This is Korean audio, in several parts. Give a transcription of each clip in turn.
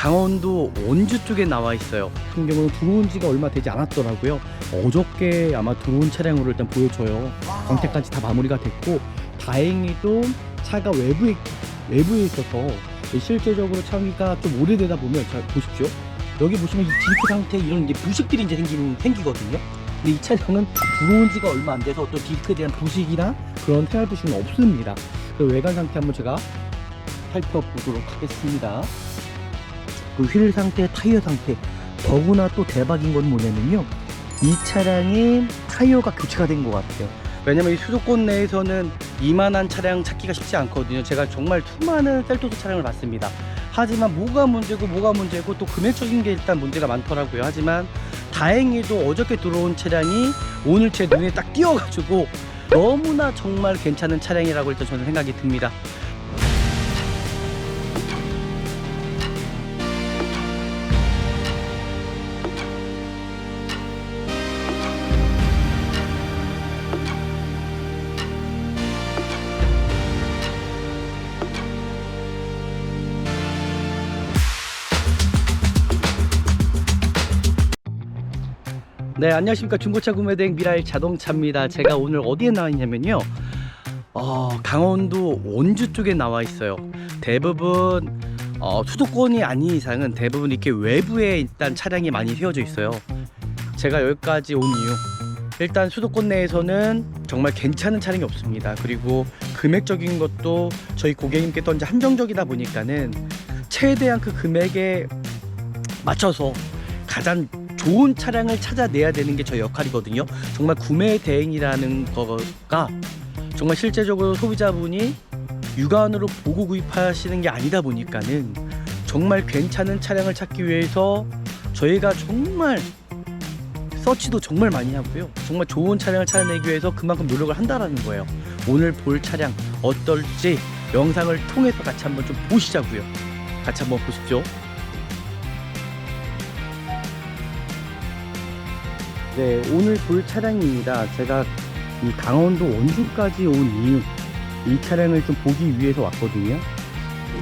강원도 원주 쪽에 나와 있어요. 같은 경우는 들어온 지가 얼마 되지 않았더라고요. 어저께 아마 들어온 차량으로 일단 보여줘요. 광택까지 다 마무리가 됐고 다행히도 차가 외부에 외부에 있어서 실제적으로 차가 좀 오래되다 보면 자 보십시오. 여기 보시면 이 딜크 상태 이런 이제 부식들이 이제 생기는 생기거든요. 근데 이 차량은 들어온 지가 얼마 안 돼서 어떤 딜크에 대한 부식이나 그런 태활 부식은 없습니다. 그 외관 상태 한번 제가 살펴보도록 하겠습니다. 그 휠 상태, 타이어 상태. 더구나 또 대박인 건 뭐냐면요. 이 차량의 타이어가 교체가 된 것 같아요. 왜냐면 이 수도권 내에서는 이만한 차량 찾기가 쉽지 않거든요. 제가 정말 수많은 셀토스 차량을 봤습니다. 하지만 뭐가 문제고 뭐가 문제고 또 금액적인 게 일단 문제가 많더라고요. 하지만 다행히도 어저께 들어온 차량이 오늘 제 눈에 딱 띄어가지고 너무나 정말 괜찮은 차량이라고 일단 저는 생각이 듭니다. 네, 안녕하십니까. 중고차 구매대행 미라일 자동차입니다. 제가 오늘 어디에 나와 있냐면요. 어, 강원도 원주 쪽에 나와 있어요. 대부분 어, 수도권이 아닌 이상은 대부분 이렇게 외부에 일단 차량이 많이 세워져 있어요. 제가 여기까지 온 이유. 일단 수도권 내에서는 정말 괜찮은 차량이 없습니다. 그리고 금액적인 것도 저희 고객님께서 이제 한정적이다 보니까는 최대한 그 금액에 맞춰서 가장 좋은 차량을 찾아내야 되는 게 저희 역할이거든요. 정말 구매 대행이라는 거가 정말 실제적으로 소비자분이 육안으로 보고 구입하시는 게 아니다 보니까는 정말 괜찮은 차량을 찾기 위해서 저희가 정말 서치도 정말 많이 하고요. 정말 좋은 차량을 찾아내기 위해서 그만큼 노력을 한다라는 거예요. 오늘 볼 차량 어떨지 영상을 통해서 같이 한번 좀 보시자고요. 같이 한번 보십시오. 네, 오늘 볼 차량입니다. 제가 이 강원도 원주까지 온 이유, 이 차량을 좀 보기 위해서 왔거든요.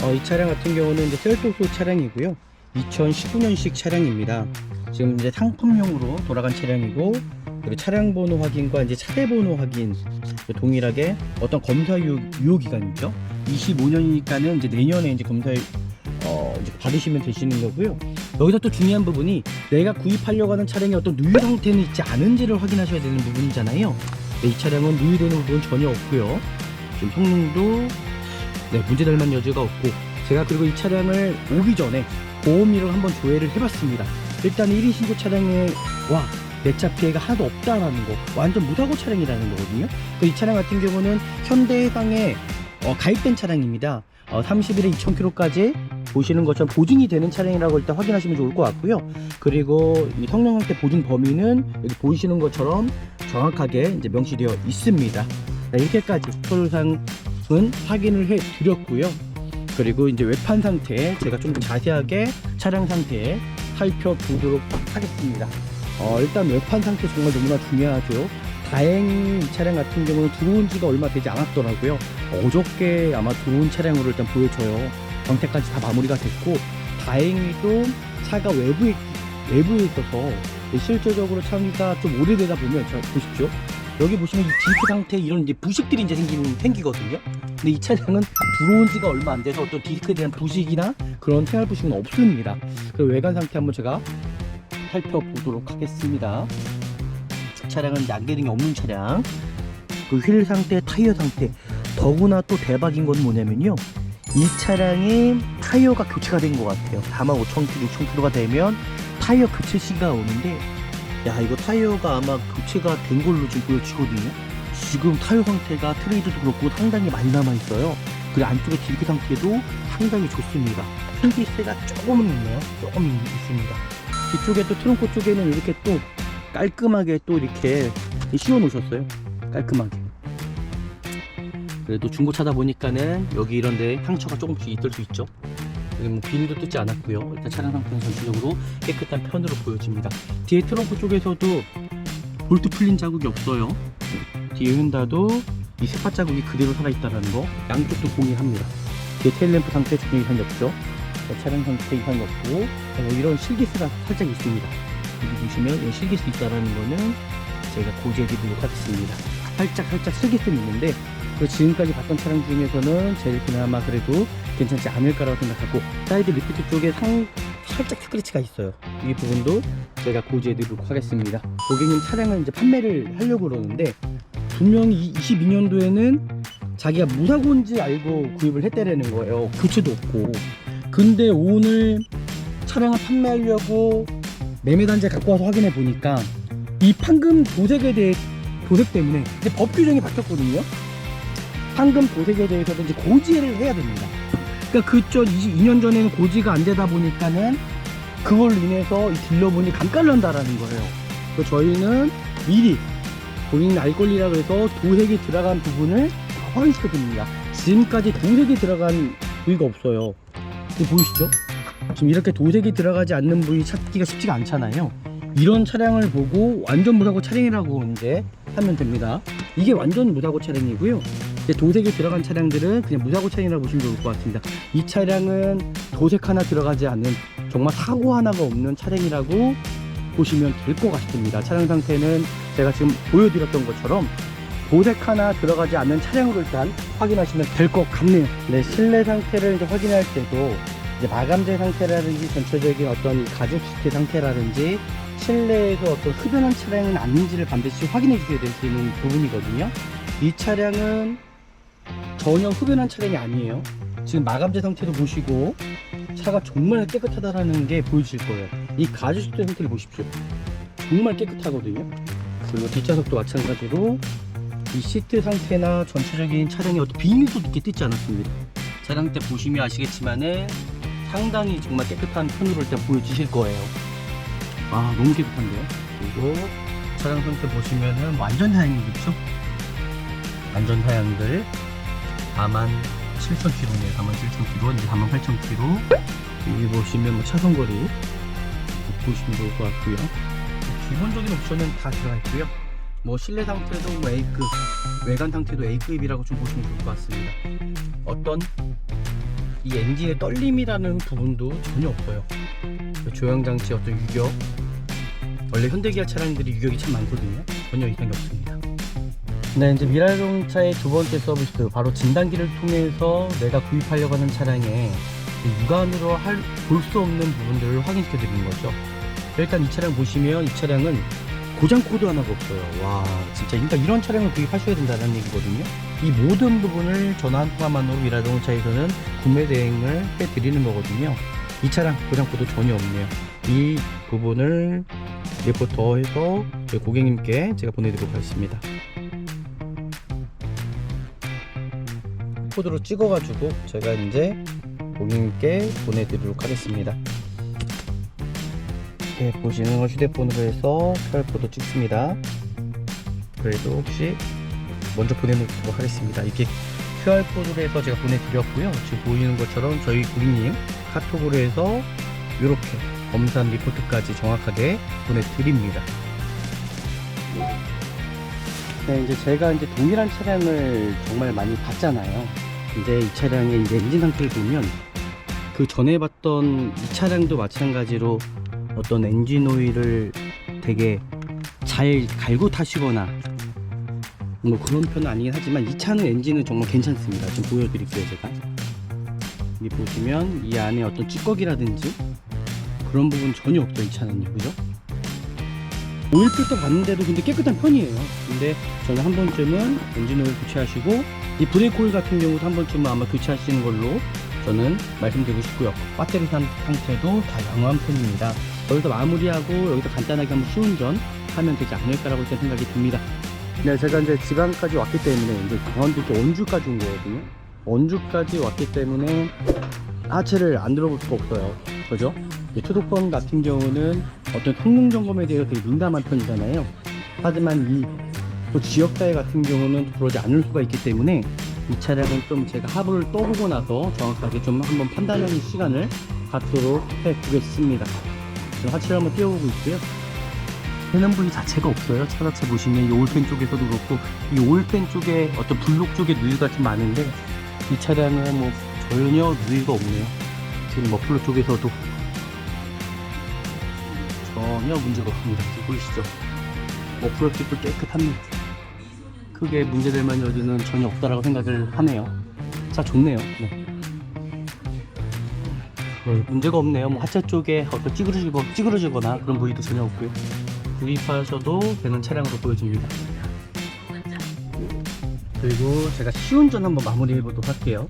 어, 이 차량 같은 경우는 이제 셀토소 차량이고요. 2019년식 차량입니다. 지금 이제 상품용으로 돌아간 차량이고, 그리고 차량 번호 확인과 이제 차대 번호 확인 동일하게 어떤 검사 유효, 유효 기간이죠. 25년이니까는 이제 내년에 이제 검사 받으시면 되시는 거고요. 여기서 또 중요한 부분이 내가 구입하려고 하는 차량이 어떤 누유 상태는 있지 않은지를 확인하셔야 되는 부분이잖아요. 네, 이 차량은 누유되는 부분은 전혀 없고요. 지금 성능도 네, 문제될 만한 여지가 없고 제가 그리고 이 차량을 오기 전에 보험료를 한번 조회를 해봤습니다. 일단 1인 신고 차량에 와 내차 피해가 하나도 없다라는 거 완전 무사고 차량이라는 거거든요. 그이 차량 같은 경우는 현대해상에 어, 가입된 차량입니다. 어, 30일에 2,000km까지 보시는 것처럼 보증이 되는 차량이라고 일단 확인하시면 좋을 것 같고요. 그리고 이 성능 상태 보증 범위는 여기 보이시는 것처럼 정확하게 이제 명시되어 있습니다. 네, 이렇게까지 서류상은 확인을 해 드렸고요. 그리고 이제 외판 상태 제가 좀더 자세하게 차량 상태 살펴보도록 하겠습니다. 어, 일단 외판 상태 정말 너무나 중요하죠. 다행히 이 차량 같은 경우는 들어온 지가 얼마 되지 않았더라고요. 어저께 아마 들어온 차량으로 일단 보여줘요. 광택까지 다 마무리가 됐고 다행히도 차가 외부에 외부에 있어서 실제적으로 차가 좀 오래되다 보면 자 보십시오. 여기 보시면 이 딜크 상태 이런 이제 부식들이 이제 생기는 생기거든요. 근데 이 차량은 들어온 지가 얼마 안 돼서 어떤 딜크에 대한 부식이나 그런 태활 부식은 없습니다. 그 외관 상태 한번 제가 살펴보도록 하겠습니다. 차량은 양계등이 없는 차량. 그 휠 상태, 타이어 상태. 더구나 또 대박인 건 뭐냐면요. 이 차량의 타이어가 교체가 된 것 같아요. 다만 5,000km, 6,000km가 되면 타이어 교체 시가 오는데, 야, 이거 타이어가 아마 교체가 된 걸로 지금 보여지거든요. 지금 타이어 상태가 트레이드도 그렇고 상당히 많이 남아있어요. 그리고 안쪽에 딜크 상태도 상당히 좋습니다. 핑기스가 조금은 있네요. 조금 있습니다. 뒤쪽에 또 트렁크 쪽에는 이렇게 또 깔끔하게 또 이렇게 씌워 놓으셨어요. 깔끔하게. 그래도 중고차다 보니까는 여기 이런데 상처가 조금씩 있을 수 있죠. 여기 뭐 비닐도 뜯지 않았고요. 일단 차량 상태는 전체적으로 깨끗한 편으로 보여집니다. 뒤에 트렁크 쪽에서도 볼트 풀린 자국이 없어요. 뒤에 흔다도 이 세파 자국이 그대로 살아있다는 거 양쪽도 동의합니다. 뒤에 테일램프 상태 전혀 이상이 없죠. 어, 차량 상태 이상이 없고 어, 이런 실기스가 살짝 있습니다. 여기 보시면 이 실기스 있다라는 거는 제가 고지해드리도록 하겠습니다. 살짝 살짝 실기스는 있는데 그 지금까지 봤던 차량 중에서는 제일 그나마 그래도 괜찮지 않을까라고 생각하고 사이드 리프트 쪽에 상 살짝 스크래치가 있어요. 이 부분도 제가 고지해드리도록 하겠습니다. 고객님 차량을 이제 판매를 하려고 그러는데 분명히 22년도에는 자기가 무사고인지 알고 구입을 했다라는 거예요. 교체도 없고. 근데 오늘 차량을 판매하려고 매매단지 갖고 와서 확인해 보니까 이 판금 도색에 대해 도색 때문에 이제 법 규정이 바뀌었거든요. 판금 도색에 대해서도 이제 고지를 해야 됩니다. 그러니까 그쪽 22년 전에는 고지가 안 되다 보니까는 그걸 인해서 이 딜러분이 감깔난다라는 거예요. 그래서 저희는 미리 본인 알 권리라고 해서 도색이 들어간 부분을 다 확인시켜 줍니다. 지금까지 도색이 들어간 부위가 없어요. 보이시죠? 지금 이렇게 도색이 들어가지 않는 부위 찾기가 쉽지가 않잖아요. 이런 차량을 보고 완전 무사고 차량이라고 이제 하면 됩니다. 이게 완전 무사고 차량이고요. 도색이 들어간 차량들은 그냥 무사고 차량이라고 보시면 좋을 것 같습니다. 이 차량은 도색 하나 들어가지 않는 정말 사고 하나가 없는 차량이라고 보시면 될 것 같습니다. 차량 상태는 제가 지금 보여드렸던 것처럼 도색 하나 들어가지 않는 차량으로 일단 확인하시면 될 것 같네요. 네, 실내 상태를 이제 확인할 때도 이제 마감재 상태라든지 전체적인 어떤 가죽 시트 상태라든지 실내에서 어떤 흡연한 차량은 아닌지를 반드시 확인해 주셔야 되는 부분이거든요. 이 차량은 전혀 흡연한 차량이 아니에요. 지금 마감재 상태도 보시고 차가 정말 깨끗하다라는 게 보여질 거예요. 이 가죽 시트 상태를 보십시오. 정말 깨끗하거든요. 그리고 뒷좌석도 마찬가지로 이 시트 상태나 전체적인 차량의 어떤 비닐도 이렇게 뜯지 않았습니다. 차량 때 보시면 아시겠지만은 상당히 정말 깨끗한 편으로 일단 보여지실 거예요. 아 너무 깨끗한데요. 그리고 차량 상태 보시면은 완전 하얀이겠죠? 완전 하얀들 4만 7천 킬로네요. 4만 7천 킬로, 이제 4만 8천 킬로. 여기 보시면 뭐 차선거리 보시면 좋을 것 같고요. 기본적인 옵션은 다 들어가 있고요. 뭐 실내 상태도 뭐 A급, 외관 상태도 A급이라고 좀 보시면 좋을 것 같습니다. 어떤 이 엔진의 떨림이라는 부분도 전혀 없어요. 그 조향장치 어떤 유격, 원래 현대기아 차량들이 유격이 참 많거든요. 전혀 이상이 없습니다. 네, 이제 미라동차의 두 번째 서비스, 바로 진단기를 통해서 내가 구입하려고 하는 차량에 육안으로 볼 수 없는 부분들을 확인시켜 드리는 거죠. 일단 이 차량 보시면 이 차량은 고장 코드 하나가 없어요. 와, 진짜 그러니까 이런 차량을 구입하셔야 된다는 얘기거든요. 이 모든 부분을 전화 한 통화만으로 미라동차에서는 구매 대행을 해 드리는 거거든요. 이 차량 고장 코드 전혀 없네요. 이 부분을 리포터해서 저희 고객님께 제가 보내드리도록 하겠습니다. 코드로 찍어가지고 제가 이제 고객님께 보내드리도록 하겠습니다. 이렇게 보시는 걸 휴대폰으로 해서 QR코드 찍습니다. 그래도 혹시 먼저 보내놓도록 하겠습니다. 이렇게 QR코드로 해서 제가 보내드렸고요. 지금 보이는 것처럼 저희 고객님 카톡으로 해서 이렇게 검사한 리포트까지 정확하게 보내드립니다. 네, 이제 제가 이제 동일한 차량을 정말 많이 봤잖아요. 근데 이 차량의 이제 엔진 상태를 보면 그 전에 봤던 이 차량도 마찬가지로 어떤 엔진 오일을 되게 잘 갈고 타시거나 뭐 그런 편은 아니긴 하지만 이 차는 엔진은 정말 괜찮습니다. 좀 보여드릴게요 제가. 여기 보시면 이 안에 어떤 찌꺼기라든지 그런 부분 전혀 없죠 이 차는요, 그죠? 오일 필터 봤는데도 근데 깨끗한 편이에요. 근데 저는 한 번쯤은 엔진 오일 교체하시고 이 브레이크 오일 같은 경우도 한 번쯤은 아마 교체하시는 걸로 저는 말씀드리고 싶고요. 배터리 상- 상태도 다 양호한 편입니다. 여기서 마무리하고 여기서 간단하게 한번 시운전 하면 되지 않을까라고 제 생각이 듭니다. 네, 제가 이제 지방까지 왔기 때문에 이제 강원도 또 원주까지 온 거거든요. 원주까지 왔기 때문에 하체를 안 들어볼 수가 없어요. 그죠? 이 투독번 같은 경우는 어떤 성능 점검에 대해서 되게 민감한 편이잖아요. 하지만 이 또 지역사회 같은 경우는 그러지 않을 수가 있기 때문에 이 차량은 좀 제가 하부를 떠보고 나서 정확하게 좀 한번 판단하는 시간을 갖도록 해보겠습니다. 지금 하체를 한번 띄워보고 있고요. 해는 부위 자체가 없어요. 차 자체 보시면 이 올펜 쪽에서도 그렇고 이 올펜 쪽에 어떤 블록 쪽에 누유가 좀 많은데 이 차량은 뭐 전혀 누유가 없네요. 지금 머플러 쪽에서도 전혀 문제가 없습니다. 보이시죠? 머플러 팁도 깨끗합니다. 크게 문제될 만한 여지는 전혀 없다라고 생각을 하네요. 자, 좋네요. 네. 네, 문제가 없네요. 뭐 하체 쪽에 어떤 찌그러지고 찌그러지거나 그런 부위도 전혀 없고요. 구입하셔도 되는 차량으로 보여집니다. 그리고 제가 시운전 한번 마무리해 보도록 할게요.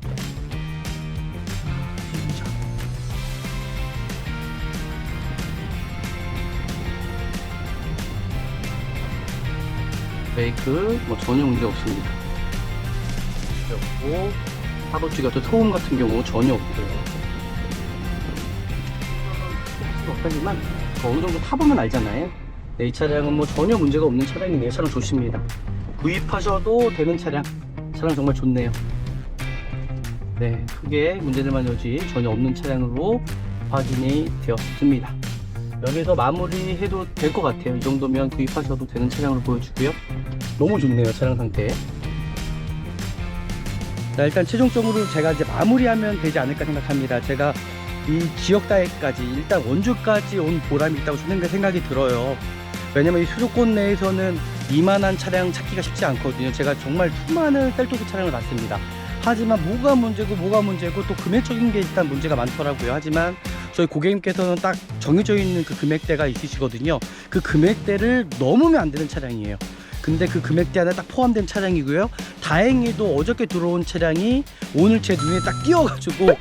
브레이크 뭐 전혀 문제 없습니다. 없고 하부치 같은 소음 같은 경우 전혀 없고요. 없다지만 어느 정도 타보면 알잖아요. 네, 이 차량은 뭐 전혀 문제가 없는 차량이네요. 차량 좋습니다. 구입하셔도 되는 차량. 차량 정말 좋네요. 네, 크게 문제될 만한 여지 전혀 없는 차량으로 확인이 되었습니다. 여기서 마무리해도 될 것 같아요. 이 정도면 구입하셔도 되는 차량으로 보여주고요. 너무 좋네요, 차량 상태. 자, 일단 최종적으로 제가 이제 마무리하면 되지 않을까 생각합니다. 제가 이 지역 다해까지 일단 원주까지 온 보람이 있다고 생각이 들어요. 왜냐면 이 수도권 내에서는 이만한 차량 찾기가 쉽지 않거든요. 제가 정말 수많은 셀토스 차량을 봤습니다. 하지만 뭐가 문제고 뭐가 문제고 또 금액적인 게 일단 문제가 많더라고요. 하지만 저희 고객님께서는 딱 정해져 있는 그 금액대가 있으시거든요. 그 금액대를 넘으면 안 되는 차량이에요. 근데 그 금액대 안에 딱 포함된 차량이고요. 다행히도 어저께 들어온 차량이 오늘 제 눈에 딱 띄어가지고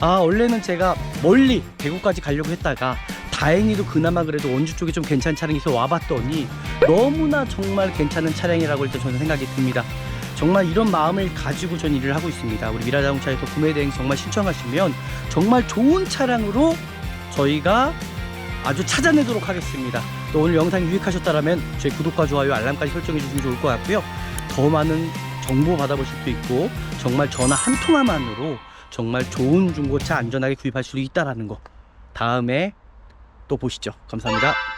아 원래는 제가 멀리 대구까지 가려고 했다가 다행히도 그나마 그래도 원주 쪽에 좀 괜찮은 차량이 있어 와봤더니 너무나 정말 괜찮은 차량이라고 일단 저는 생각이 듭니다. 정말 이런 마음을 가지고 전 일을 하고 있습니다. 우리 미라자동차에서 구매 대행 정말 신청하시면 정말 좋은 차량으로 저희가 아주 찾아내도록 하겠습니다. 또 오늘 영상이 유익하셨다면 저희 구독과 좋아요, 알람까지 설정해 주시면 좋을 것 같고요. 더 많은 정보 받아보실 수 있고 정말 전화 한 통화만으로 정말 좋은 중고차 안전하게 구입할 수 있다라는 거. 다음에 또 보시죠. 감사합니다.